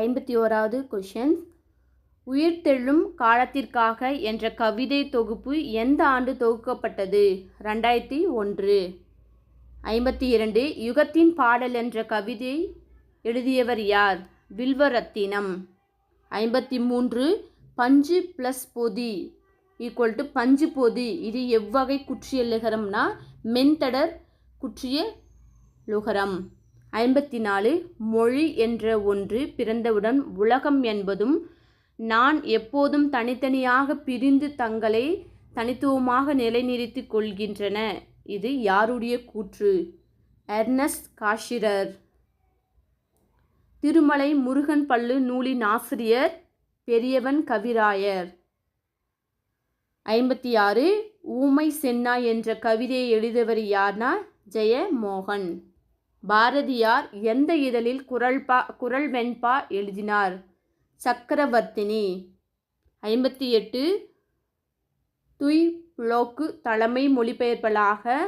ஐம்பத்தி ஓராவது கொஷின்ஸ் உயிர்த்தெழும் காலத்திற்காக என்ற கவிதை தொகுப்பு எந்த ஆண்டு தொகுக்கப்பட்டது? ரெண்டாயிரத்தி ஒன்று. ஐம்பத்தி இரண்டு யுகத்தின் பாடல் என்ற கவிதை எழுதியவர் யார்? வில்வரத்தினம். ஐம்பத்தி மூன்று பஞ்சு ப்ளஸ் பொதி ஈக்குவல் டு பஞ்சு பொதி. இது எவ்வகை குற்றிய லுகரம்னா மென்தடர் குற்றிய லுகரம். ஐம்பத்தி நாலு மொழி என்ற ஒன்று பிறந்தவுடன் உலகம் என்பதும் நான் எப்போதும் தனித்தனியாக பிரிந்து தங்களை தனித்துவமாக நிலைநிறுத்திக் கொள்கின்றன. இது யாருடைய கூற்று? எர்னஸ்ட் காஷிரர். திருமலை முருகன் பள்ளு நூலின் ஆசிரியர் பெரியவன் கவிராயர். ஐம்பத்தி ஆறு ஊமை சென்னா என்ற கவிதையை எழுதியவர் யார்னா? ஜெயமோகன். பாரதியார் எந்த இதழில் குரல் பா குரல் வெண்பா எழுதினார்? சக்கரவர்த்தினி. ஐம்பத்தி எட்டு துய் புலோக்கு தலைமை மொழிபெயர்ப்பலாக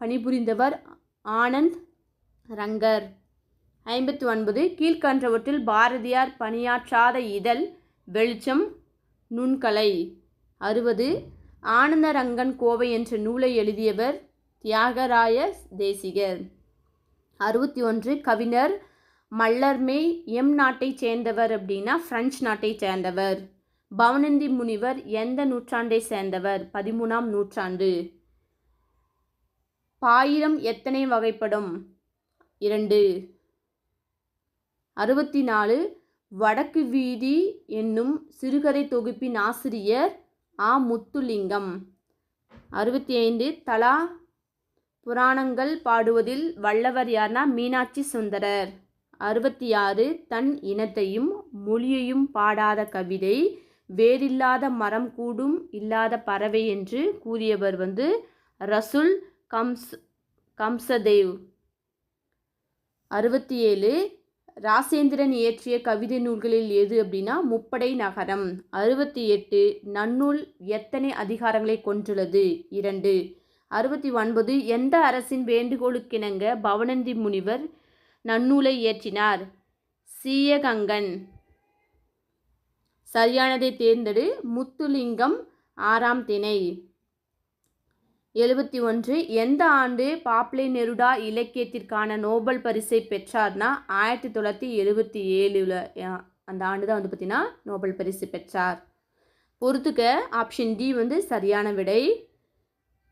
பணிபுரிந்தவர் ஆனந்த் ரங்கர். ஐம்பத்தி ஒன்பது கீழ்கன்றவற்றில் பாரதியார் பணியாற்றாத இதழ் வெளிச்சம் நுண்கலை. அறுபது ஆனந்தரங்கன் கோவை என்ற நூலை எழுதியவர் தியாகராய தேசிகர். அறுபத்தி ஒன்று கவிஞர் மல்லர்மே எம் நாட்டை சேர்ந்தவர் அப்படின்னா பிரெஞ்சு நாட்டை சேர்ந்தவர். பவனந்தி முனிவர் எந்த நூற்றாண்டை சேர்ந்தவர்? பதிமூணாம் நூற்றாண்டு. பாயிரம் எத்தனை வகைப்படும்? இரண்டு. அறுபத்தி நாலு வடக்கு வீதி என்னும் சிறுகதை தொகுப்பின் ஆசிரியர் ஆ முத்துலிங்கம். அறுபத்தி ஐந்து தலா புராணங்கள் பாடுவதில் வல்லவர் யார்னா மீனாட்சி சுந்தரர். அறுபத்தி ஆறு தன் இனத்தையும் மொழியையும் பாடாத கவிதை வேறில்லாத மரம் கூடும் இல்லாத பறவை என்று கூறியவர் வந்து ரசுல் கம்ஸ் கம்சதேவ். அறுபத்தி ஏழு ராசேந்திரன் இயற்றிய கவிதை நூல்களில் எது அப்படின்னா முப்படை நகரம். அறுபத்தி எட்டு நன்னூல் எத்தனை அதிகாரங்களை கொண்டுள்ளது? இரண்டு அறுபத்தி ஒன்பது எந்த அரசின் வேண்டுகோளுக்கிணங்க பவனந்தி முனிவர் நன்னூலை இயற்றினார்? சீயகங்கன். சரியானதை தேர்ந்தெடு. முத்துலிங்கம் ஆறாம் திணை. எழுபத்தி ஒன்று எந்த ஆண்டு பாப்லே நெருடா இலக்கியத்திற்கான நோபல் பரிசை பெற்றார்னா? ஆயிரத்தி தொள்ளாயிரத்தி எழுபத்தி ஏழில் அந்த ஆண்டு தான் வந்து பார்த்திங்கன்னா நோபல் பரிசு பெற்றார். பொறுத்துக்க ஆப்ஷன் டி வந்து சரியான விடை.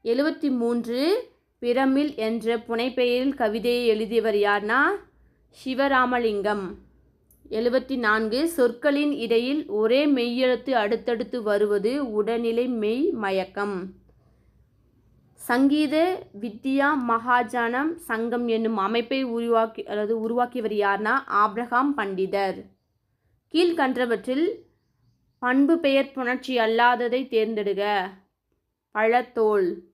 எழுபத்தி மூன்று பிரமிழ் என்ற புனைப்பெயரில் கவிதையை எழுதியவர் யார்னா? சிவராமலிங்கம். எழுபத்தி நான்கு சொற்களின் இடையில் ஒரே மெய்யெழுத்து அடுத்தடுத்து வருவது உடல்நிலை மெய் மயக்கம். சங்கீத வித்யா மகாஜனம் சங்கம் என்னும் அமைப்பை உருவாக்கி அல்லது உருவாக்கியவர் யார்னா? ஆப்ரஹாம் பண்டிதர். கீழ்கன்றவற்றில் பண்பு பெயர் புணர்ச்சி அல்லாததை தேர்ந்தெடுக. பழத்தோல்.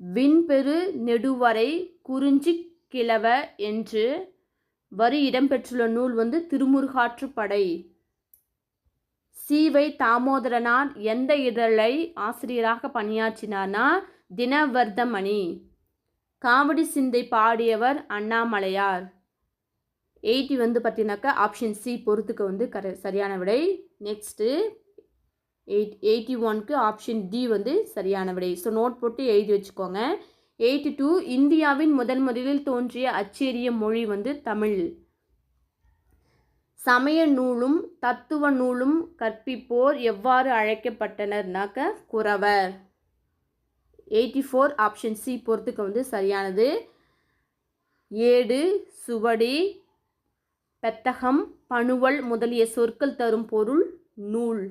விண்பெரு நெடுவரை குறிஞ்சி கிழவ என்று வரி இடம்பெற்றுள்ள நூல் வந்து திருமுருகாற்றுப்படை சீவை தாமோதரனார் எந்த இதழை ஆசிரியராக பணியாற்றினார்னா தினவர்தமணி. காமெடி சிந்தை பாடியவர் அண்ணாமலையார். எயிட்டி வந்து பார்த்தீங்கன்னாக்கா ஆப்ஷன் சி பொறுத்துக்க வந்து கர சரியான விடை. நெக்ஸ்ட்டு எயிட் எயிட்டி ஒன்க்கு ஆப்ஷன் டி வந்து சரியான விடை ஸோ நோட் போட்டு எழுதி வச்சுக்கோங்க. எயிட்டி டூ இந்தியாவின் முதன் முதலில் தோன்றிய அச்சேரிய மொழி வந்து தமிழ். சமய நூலும் தத்துவ நூலும் கற்பிப்போர் எவ்வாறு அழைக்கப்பட்டனர்னாக்க குறவர். எயிட்டி ஃபோர் ஆப்ஷன் சி பொறுத்துக்க வந்து சரியானது. ஏடு சுவடி பெத்தகம் பணுவல் முதலிய சொற்கள் தரும் பொருள் நூல்.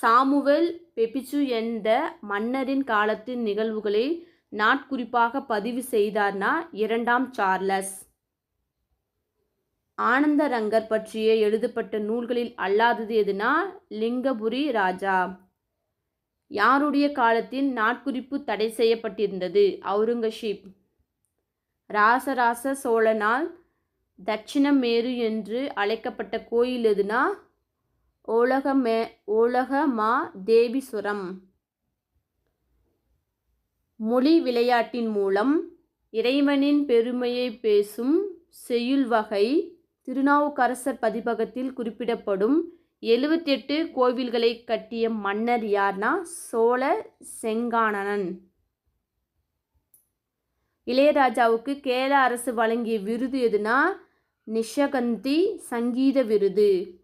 சாமுவேல் பெபிச்சு என்ற மன்னரின் காலத்தின் நிகழ்வுகளை நாட்குறிப்பாக பதிவு செய்தார்னா இரண்டாம் சார்லஸ். ஆனந்தரங்கர் பற்றிய எழுதப்பட்ட நூல்களில் அல்லாதது எதுனா லிங்கபுரி ராஜா. யாருடைய காலத்தின் நாட்குறிப்பு தடை செய்யப்பட்டிருந்தது? அவுரங்கசீப். ராசராச சோழனால் தட்சிணமேரு என்று அழைக்கப்பட்ட கோயில் எதுனா ஓலகமே ஓலகமா தேவிசுரம் மொழி விளையாட்டின் மூலம் இறைவனின் பெருமையை பேசும் செய்யுள் வகை திருநாவுக்கரசர் பதிப்பகத்தில் குறிப்பிடப்படும் எழுவத்தெட்டு கோவில்களை கட்டிய மன்னர் யார்னா? சோழ செங்கானனன். இளையராஜாவுக்கு கேரள அரசு வழங்கிய விருது எதுனா? நிஷகந்தி சங்கீத விருது.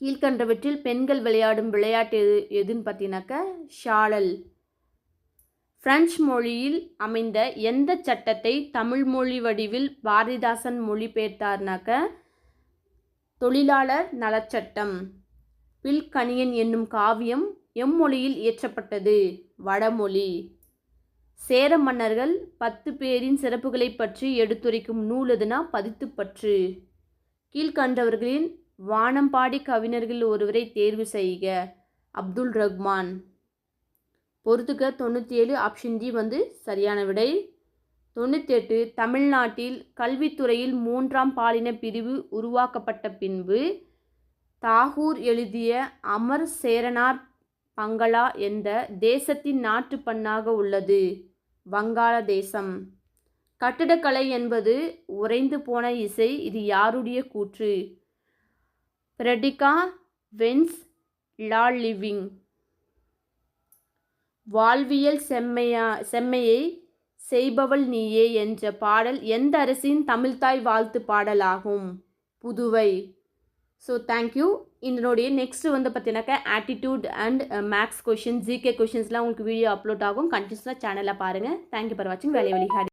கீழ்கண்டவற்றில் பெண்கள் விளையாடும் விளையாட்டு எது எதுன்னு பார்த்தீங்கன்னாக்க ஷாலல். பிரெஞ்சு மொழியில் அமைந்த எந்த சட்டத்தை தமிழ் மொழி வடிவில் பாரதிதாசன் மொழிபெயர்த்தார்னாக்க தொழிலாளர் நலச்சட்டம். பில்கணியன் என்னும் காவியம் எம்மொழியில் இயற்றப்பட்டது வடமொழி. சேர மன்னர்கள் பத்து பேரின் சிறப்புகளை பற்றி எடுத்துரைக்கும் நூல் எதுனா பதித்துப்பற்று. கீழ்கண்டவர்களின் வானம்பாடி கவிஞர்கள் ஒருவரை தேர்வு செய்க. அப்துல் ரஹ்மான். பொறுத்துக்க தொண்ணூற்றி ஏழு ஆப்ஷன் டி வந்து சரியான விடை. தொண்ணூத்தெட்டு தமிழ்நாட்டில் கல்வித்துறையில் மூன்றாம் பாலின பிரிவு உருவாக்கப்பட்ட பின்பு தாகூர் எழுதிய அமர் சேரனார் பங்களா என்ற தேசத்தின் நாட்டுப்பண்ணாக உள்ளது. வங்காளதேசம் கட்டிடக்கலை என்பது உறைந்து போன இசை இது யாருடைய கூற்று? பிரடிகா வென்ஸ் லா லிவிங் வாழ்வியல் செம்மையா செம்மையை செய்பவள் நீயே என்ற பாடல் எந்த அரசின் தமிழ்தாய் வாழ்த்து பாடலாகும்? புதுவை. ஸோ தேங்க்யூ இதனுடைய நெக்ஸ்ட்டு வந்து பார்த்தீங்கன்னாக்கா attitude and maths question GK கொஷின்ஸ்லாம் உங்களுக்கு வீடியோ அப்லோட் ஆகும். கண்டினியூஸாக சேனலில் பாருங்கள் தேங்க்யூ ஃபார் வாட்சிங் வேலை வழிகாடி